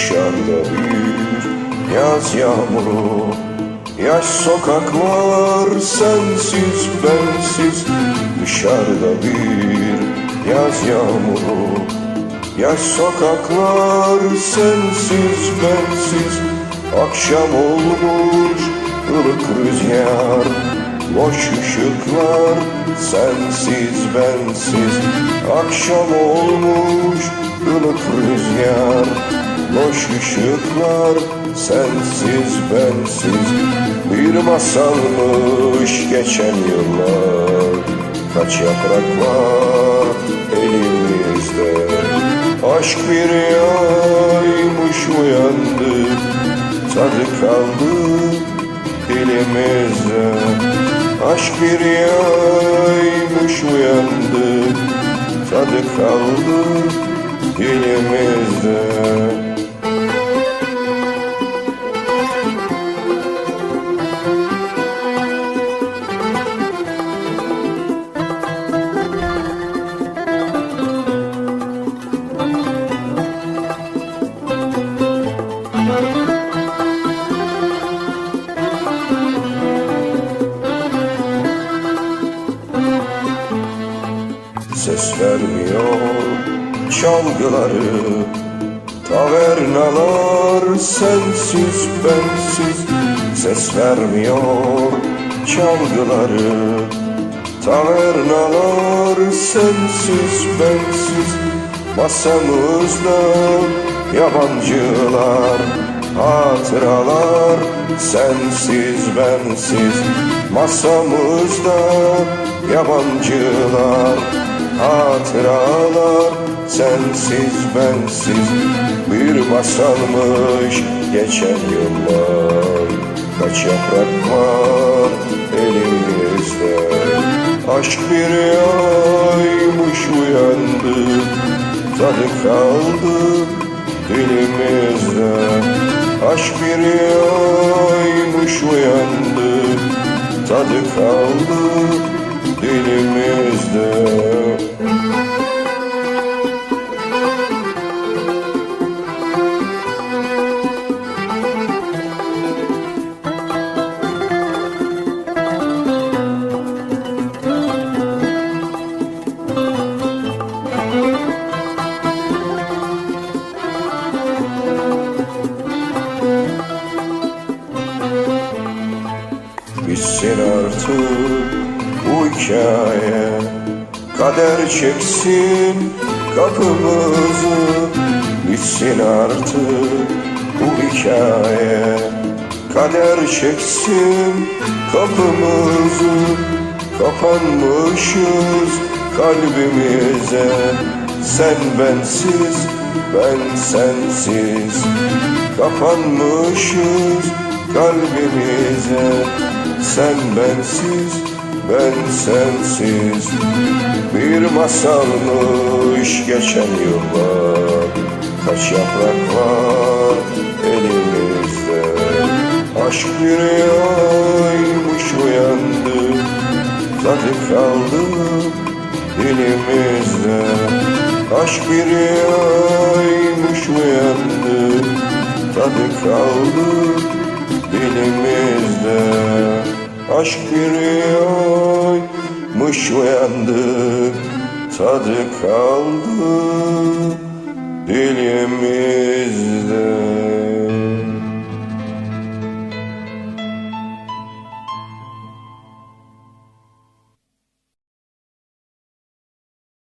dışarıda bir yaz yağmuru. Yaş sokaklar sensiz bensiz. Dışarıda bir yaz yağmuru. Yaş sokaklar sensiz bensiz. Akşam olmuş ılık rüzgar. Boş ışıklar sensiz bensiz. Akşam olmuş ılık rüzgar. Loş ışıklar sensiz bensiz Bir masalmış geçen yıllar. Kaç yaprak var elimizde? Aşk bir yaymış uyandı Tadı kaldı dilimizde Aşk bir yaymış uyandı Tadı kaldı dilimizde Ses vermiyor çalgıları Tavernalar sensiz bensiz Ses vermiyor. Çalgıları Tavernalar sensiz bensiz Masamızda yabancılar Hatıralar sensiz bensiz Masamızda yabancılar Hatıralar sensiz bensiz Bir masalmış geçen yıllar Kaç yaprak var elimizde? Aşk bir yaymış uyandı Tadı kaldı dilimizde. Aşk bir yaymış uyandı Tadı kaldı dilimizde Bitsin artık bu hikaye. Kader çeksin kapımızı Bitsin artık bu hikaye. Kader çeksin kapımızı Kapanmışız kalbimize. Sen bensiz ben sensiz Kapanmışız kalbimize. Sen bensiz ben sensiz. Bir masalmış geçen yıllar. Kaç yaprak var elimizde. Aşk bir yaymış uyandı. Tadı kaldı dilimizde. Aşk bir yaymış uyandı. Tadı kaldı dilimizde. Aşk yürüyormuş uyandık Tadı kaldı dilimizde.